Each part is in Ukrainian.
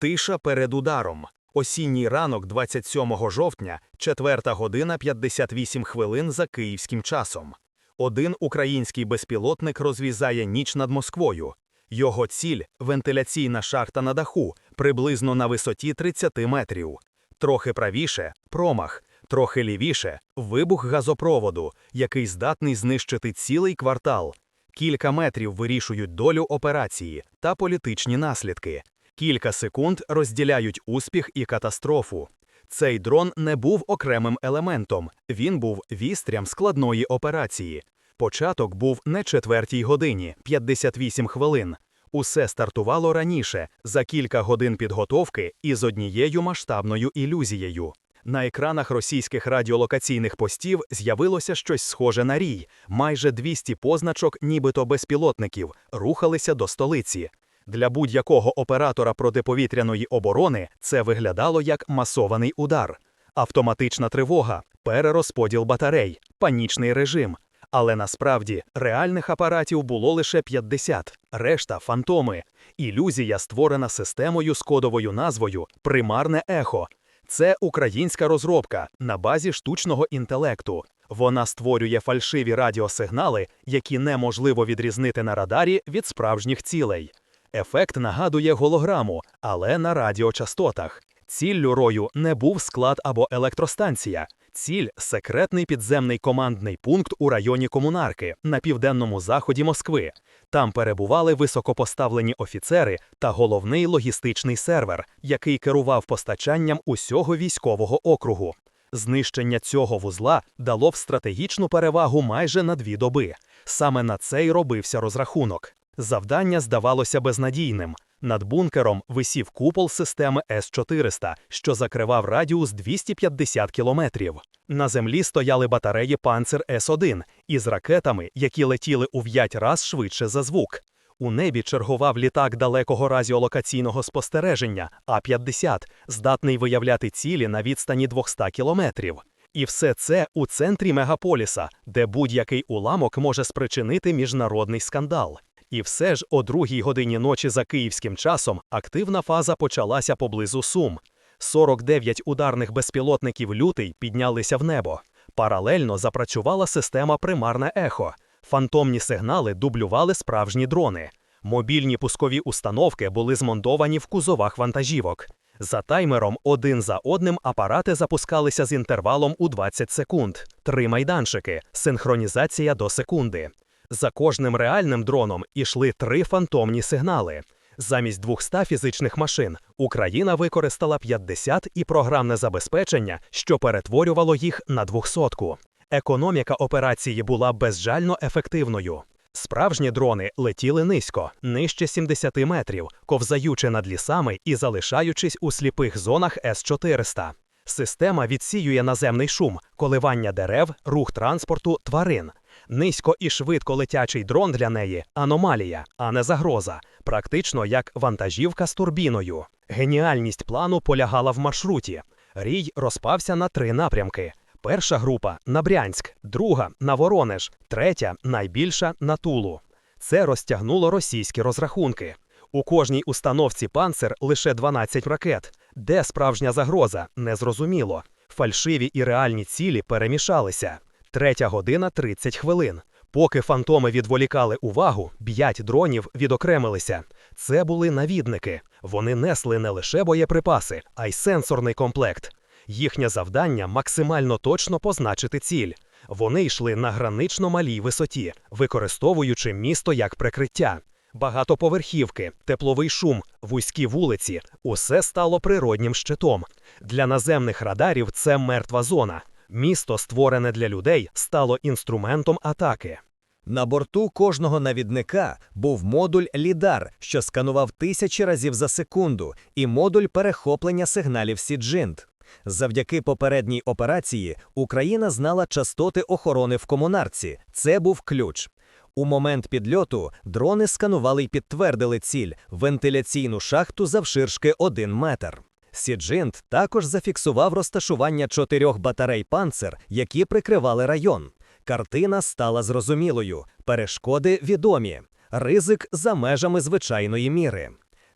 Тиша перед ударом. Осінній ранок 27 жовтня, 4 година 58 хвилин за київським часом. Один український безпілотник розвізає ніч над Москвою. Його ціль вентиляційна шахта на даху, приблизно на висоті 30 метрів. Трохи правіше промах, трохи лівіше вибух газопроводу, який здатний знищити цілий квартал. Кілька метрів вирішують долю операції та політичні наслідки. Кілька секунд розділяють успіх і катастрофу. Цей дрон не був окремим елементом, він був вістрям складної операції. Початок був не четвертій годині 58 хвилин. Усе стартувало раніше, за кілька годин підготовки і з однією масштабною ілюзією. На екранах російських радіолокаційних постів з'явилося щось схоже на рій. Майже 200 позначок, нібито безпілотників, рухалися до столиці. Для будь-якого оператора протиповітряної оборони це виглядало як масований удар, автоматична тривога, перерозподіл батарей, панічний режим. Але насправді реальних апаратів було лише 50, решта фантоми. Ілюзія створена системою з кодовою назвою Примарне ехо. Це українська розробка на базі штучного інтелекту. Вона створює фальшиві радіосигнали, які неможливо відрізнити на радарі від справжніх цілей. Ефект нагадує голограму, але на радіочастотах. Ціллю рою не був склад або електростанція. Ціль секретний підземний командний пункт у районі Комунарки на південному заході Москви. Там перебували високопоставлені офіцери та головний логістичний сервер, який керував постачанням усього військового округу. Знищення цього вузла дало б стратегічну перевагу майже на дві доби. Саме на це й робився розрахунок. Завдання здавалося безнадійним. Над бункером висів купол системи С-400, що закривав радіус 250 кілометрів. На землі стояли батареї Панцер С-1 із ракетами, які летіли у в'ять раз швидше за звук. У небі чергував літак далекого радіолокаційного спостереження А-50, здатний виявляти цілі на відстані 200 кілометрів. І все це у центрі мегаполіса, де будь-який уламок може спричинити міжнародний скандал. І все ж о другій годині ночі за київським часом активна фаза почалася поблизу Сум. 49 ударних безпілотників лютий піднялися в небо. Паралельно запрацювала система примарне ехо. Фантомні сигнали дублювали справжні дрони. Мобільні пускові установки були змонтовані в кузовах вантажівок. За таймером один за одним апарати запускалися з інтервалом у 20 секунд. Три майданчики, синхронізація до секунди. За кожним реальним дроном ішли три фантомні сигнали. Замість 200 фізичних машин Україна використала 50 і програмне забезпечення, що перетворювало їх на 200. Економіка операції була безжально ефективною. Справжні дрони летіли низько, нижче 70 метрів, ковзаючи над лісами і залишаючись у сліпих зонах С-400. Система відсіює наземний шум, коливання дерев, рух транспорту, тварин. Низько і швидко летячий дрон для неї аномалія, а не загроза, практично як вантажівка з турбіною. Геніальність плану полягала в маршруті. Рій розпався на три напрямки. Перша група на Брянськ, друга на Воронеж, третя найбільша на Тулу. Це розтягнуло російські розрахунки. У кожній установці панцер лише 12 ракет. Де справжня загроза, незрозуміло. Фальшиві і реальні цілі перемішалися. Третя година 30 хвилин. Поки фантоми відволікали увагу, п'ять дронів відокремилися. Це були навідники. Вони несли не лише боєприпаси, а й сенсорний комплект. Їхнє завдання максимально точно позначити ціль. Вони йшли на гранично малій висоті, використовуючи місто як прикриття. Багатоповерхівки, тепловий шум, вузькі вулиці усе стало природнім щитом. Для наземних радарів це мертва зона. Місто, створене для людей, стало інструментом атаки. На борту кожного навідника був модуль Лідар, що сканував тисячі разів за секунду, і модуль перехоплення сигналів Сіджинт. Завдяки попередній операції Україна знала частоти охорони в комунарці. Це був ключ. У момент підльоту дрони сканували й підтвердили ціль вентиляційну шахту завширшки 1 метр. Сіджинт також зафіксував розташування чотирьох батарей панцер, які прикривали район. Картина стала зрозумілою, перешкоди відомі, ризик за межами звичайної міри.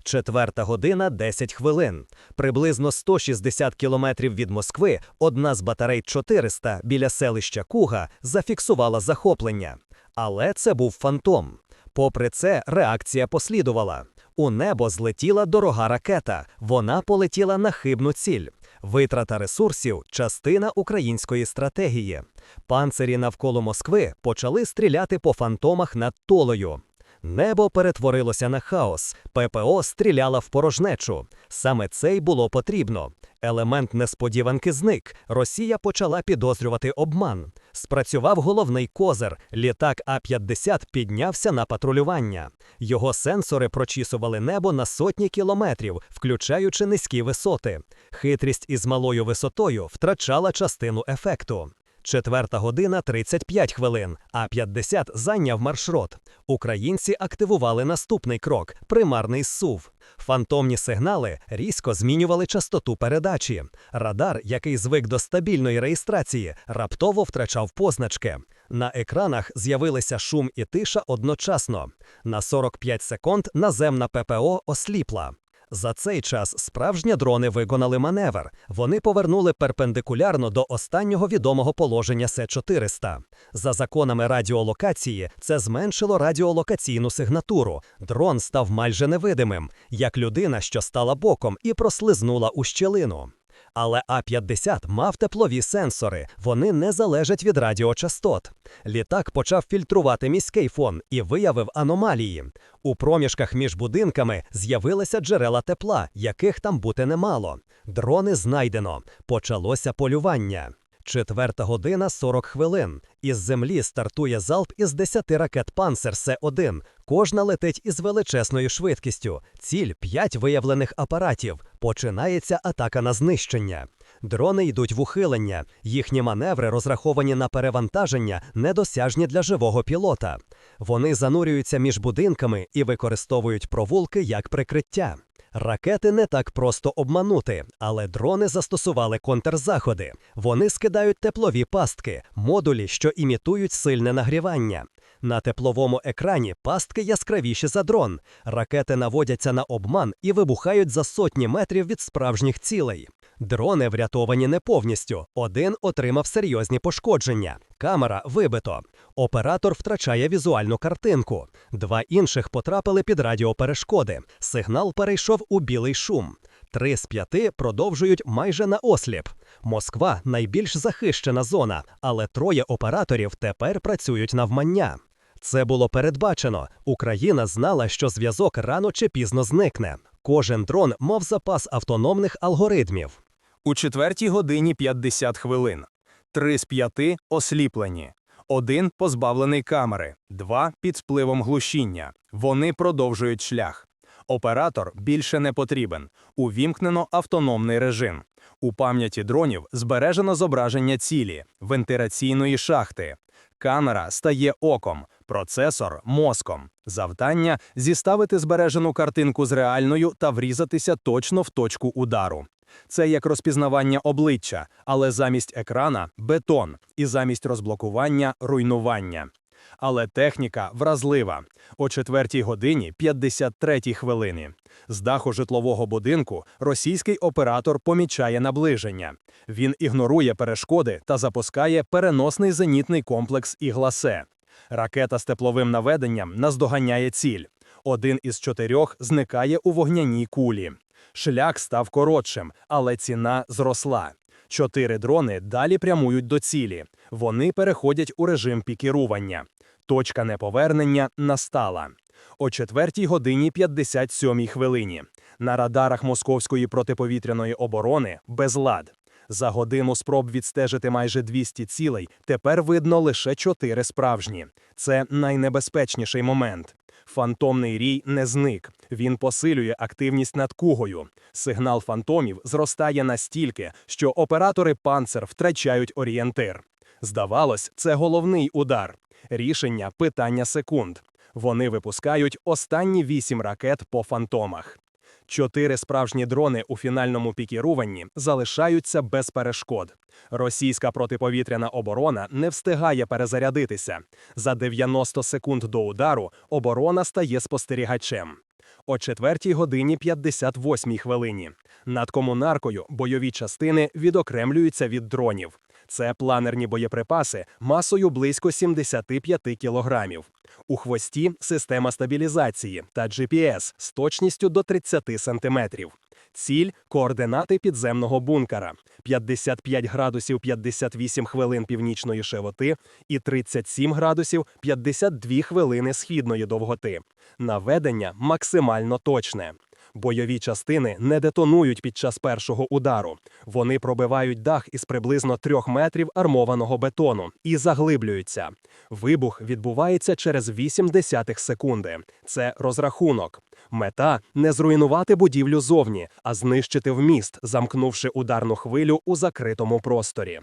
Четверта година 10 хвилин. Приблизно 160 кілометрів від Москви одна з батарей 400 біля селища Куга зафіксувала захоплення. Але це був фантом. Попри це, реакція послідувала. У небо злетіла дорога ракета. Вона полетіла на хибну ціль. Витрата ресурсів частина української стратегії. Панцирі навколо Москви почали стріляти по фантомах над Толою. Небо перетворилося на хаос. ППО стріляла в порожнечу. Саме це й було потрібно. Елемент несподіванки зник. Росія почала підозрювати обман. Спрацював головний козир. Літак А-50 піднявся на патрулювання. Його сенсори прочісували небо на сотні кілометрів, включаючи низькі висоти. Хитрість із малою висотою втрачала частину ефекту. Четверта година 35 хвилин, а 50 зайняв маршрут. Українці активували наступний крок примарний СУВ. Фантомні сигнали різко змінювали частоту передачі. Радар, який звик до стабільної реєстрації, раптово втрачав позначки. На екранах з'явилися шум і тиша одночасно. На 45 секунд наземна ППО осліпла. За цей час справжні дрони виконали маневр. Вони повернули перпендикулярно до останнього відомого положення С-400. За законами радіолокації це зменшило радіолокаційну сигнатуру. Дрон став майже невидимим, як людина, що стала боком і прослизнула у щелину. Але А-50 мав теплові сенсори, вони не залежать від радіочастот. Літак почав фільтрувати міський фон і виявив аномалії. У проміжках між будинками з'явилися джерела тепла, яких там бути не мало. Дрони знайдено. Почалося полювання. Четверта година 40 хвилин. Із землі стартує залп із 10 ракет Панцер С-1. Кожна летить із величезною швидкістю. Ціль 5 виявлених апаратів. Починається атака на знищення. Дрони йдуть в ухилення. Їхні маневри розраховані на перевантаження, недосяжні для живого пілота. Вони занурюються між будинками і використовують провулки як прикриття. Ракети не так просто обманути, але дрони застосували контрзаходи. Вони скидають теплові пастки, модулі, що імітують сильне нагрівання. На тепловому екрані пастки яскравіші за дрон. Ракети наводяться на обман і вибухають за сотні метрів від справжніх цілей. Дрони врятовані не повністю. Один отримав серйозні пошкодження. Камера вибито. Оператор втрачає візуальну картинку. Два інших потрапили під радіоперешкоди. Сигнал перейшов у білий шум. Три з п'яти продовжують майже на осліп. Москва найбільш захищена зона, але троє операторів тепер працюють навмання. Це було передбачено. Україна знала, що зв'язок рано чи пізно зникне. Кожен дрон мав запас автономних алгоритмів. У четвертій годині 50 хвилин. Три з п'яти осліплені. Один позбавлений камери, два під впливом глушіння. Вони продовжують шлях. Оператор більше не потрібен. Увімкнено автономний режим. У пам'яті дронів збережено зображення цілі, вентиляційної шахти. Камера стає оком, процесор мозком. Завдання зіставити збережену картинку з реальною та врізатися точно в точку удару. Це як розпізнавання обличчя, але замість екрана бетон, і замість розблокування руйнування. Але техніка вразлива. О 4 годині 53 хвилини. З даху житлового будинку російський оператор помічає наближення. Він ігнорує перешкоди та запускає переносний зенітний комплекс «Ігласе». Ракета з тепловим наведенням наздоганяє ціль. Один із чотирьох зникає у вогняній кулі. Шлях став коротшим, але ціна зросла. Чотири дрони далі прямують до цілі. Вони переходять у режим пікірування. Точка неповернення настала. О 4 годині 57 хвилині. На радарах московської протиповітряної оборони безлад. За годину спроб відстежити майже 200 цілей, тепер видно лише 4 справжні. Це найнебезпечніший момент. Фантомний рій не зник. Він посилює активність над кугою. Сигнал фантомів зростає настільки, що оператори панцер втрачають орієнтир. Здавалось, це головний удар. Рішення питання секунд. Вони випускають останні вісім ракет по фантомах. Чотири справжні дрони у фінальному пікіруванні залишаються без перешкод. Російська протиповітряна оборона не встигає перезарядитися. За 90 секунд до удару оборона стає спостерігачем. О 4 годині 58 хвилині. Над комунаркою бойові частини відокремлюються від дронів. Це планерні боєприпаси масою близько 75 кілограмів. У хвості система стабілізації та GPS з точністю до 30 сантиметрів. Ціль координати підземного бункера 55 градусів 58 хвилин північної широти і 37 градусів 52 хвилини східної довготи. Наведення максимально точне. Бойові частини не детонують під час першого удару. Вони пробивають дах із приблизно трьох метрів армованого бетону і заглиблюються. Вибух відбувається через 8 десятих секунди. Це розрахунок. Мета не зруйнувати будівлю зовні, а знищити вміст, замкнувши ударну хвилю у закритому просторі.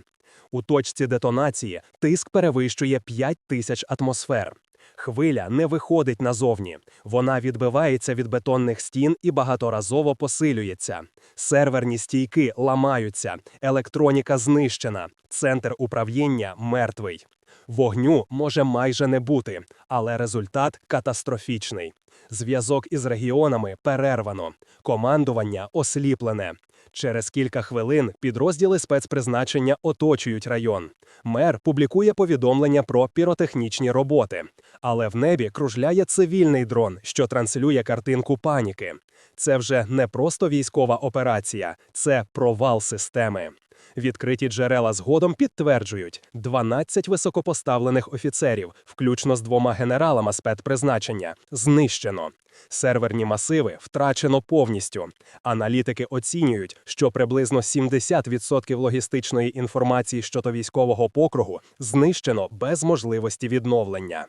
У точці детонації тиск перевищує 5 тисяч атмосфер. Хвиля не виходить назовні. Вона відбивається від бетонних стін і багаторазово посилюється. Серверні стійки ламаються, електроніка знищена, центр управління мертвий. Вогню може майже не бути, але результат катастрофічний. Зв'язок із регіонами перервано, командування осліплене. Через кілька хвилин підрозділи спецпризначення оточують район. Мер публікує повідомлення про піротехнічні роботи, але в небі кружляє цивільний дрон, що транслює картинку паніки. Це вже не просто військова операція, це провал системи. Відкриті джерела згодом підтверджують 12 високопоставлених офіцерів, включно з двома генералами спецпризначення, знищено. Серверні масиви втрачено повністю. Аналітики оцінюють, що приблизно 70% логістичної інформації щодо військового покругу знищено без можливості відновлення.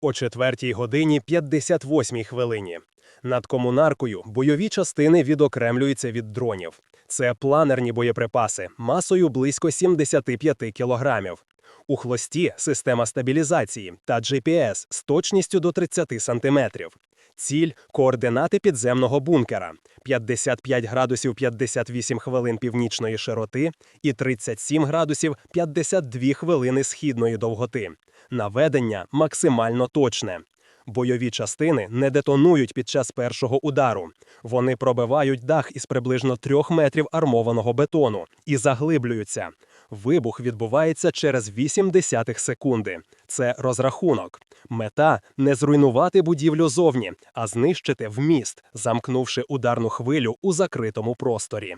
О 4 годині 58 хвилині. Над комунаркою бойові частини відокремлюються від дронів. Це планерні боєприпаси масою близько 75 кілограмів. У хвості система стабілізації та GPS з точністю до 30 сантиметрів. Ціль координати підземного бункера 55 градусів 58 хвилин північної широти і 37 градусів 52 хвилини східної довготи. Наведення максимально точне. Бойові частини не детонують під час першого удару. Вони пробивають дах із приблизно трьох метрів армованого бетону і заглиблюються. Вибух відбувається через 8 десятих секунди. Це розрахунок. Мета не зруйнувати будівлю зовні, а знищити вміст, замкнувши ударну хвилю у закритому просторі.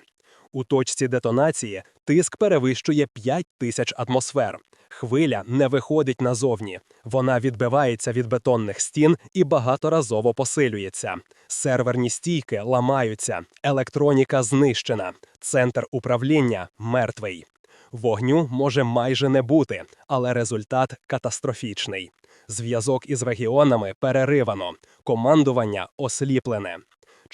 У точці детонації тиск перевищує 5 тисяч атмосфер. Хвиля не виходить назовні. Вона відбивається від бетонних стін і багаторазово посилюється. Серверні стійки ламаються, електроніка знищена, центр управління мертвий. Вогню може майже не бути, але результат катастрофічний. Зв'язок із регіонами переривано, командування осліплене.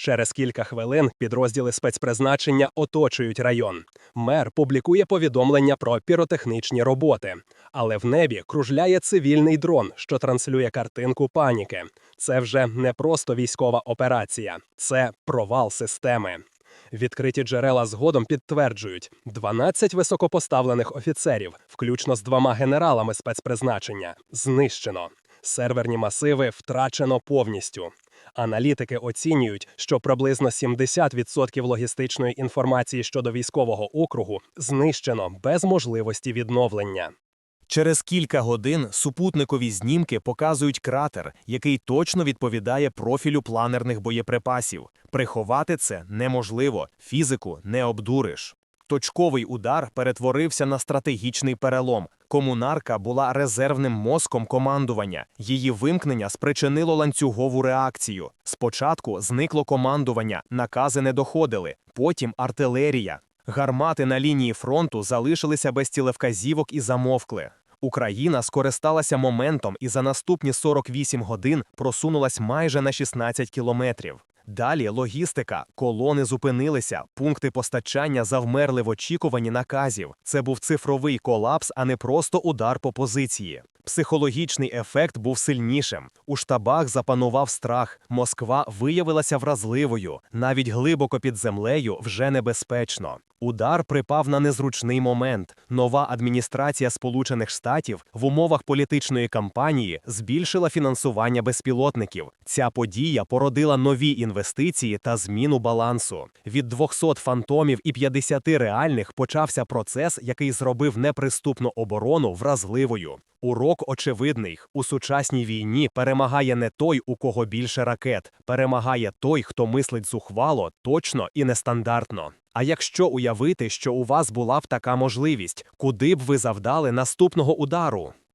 Через кілька хвилин підрозділи спецпризначення оточують район. Мер публікує повідомлення про піротехнічні роботи, але в небі кружляє цивільний дрон, що транслює картинку паніки. Це вже не просто військова операція, це провал системи. Відкриті джерела згодом підтверджують 12 високопоставлених офіцерів, включно з двома генералами спецпризначення, знищено. Серверні масиви втрачено повністю. Аналітики оцінюють, що приблизно 70% логістичної інформації щодо військового округу знищено без можливості відновлення. Через кілька годин супутникові знімки показують кратер, який точно відповідає профілю планерних боєприпасів. Приховати це неможливо, фізику не обдуриш. Точковий удар перетворився на стратегічний перелом. Комунарка була резервним мозком командування. Її вимкнення спричинило ланцюгову реакцію. Спочатку зникло командування, накази не доходили, потім артилерія. Гармати на лінії фронту залишилися без цілевказівок і замовкли. Україна скористалася моментом і за наступні 48 годин просунулась майже на 16 кілометрів. Далі логістика, колони зупинилися, пункти постачання завмерли в очікуванні наказів. Це був цифровий колапс, а не просто удар по позиції. Психологічний ефект був сильнішим. У штабах запанував страх. Москва виявилася вразливою. Навіть глибоко під землею вже небезпечно. Удар припав на незручний момент. Нова адміністрація Сполучених Штатів в умовах політичної кампанії збільшила фінансування безпілотників. Ця подія породила нові інвестиції та зміну балансу. Від 200 фантомів і 50 реальних почався процес, який зробив неприступну оборону вразливою. Урок очевидний: у сучасній війні перемагає не той, у кого більше ракет, перемагає той, хто мислить зухвало, точно і нестандартно. А якщо уявити, що у вас була б така можливість, куди б ви завдали наступного удару?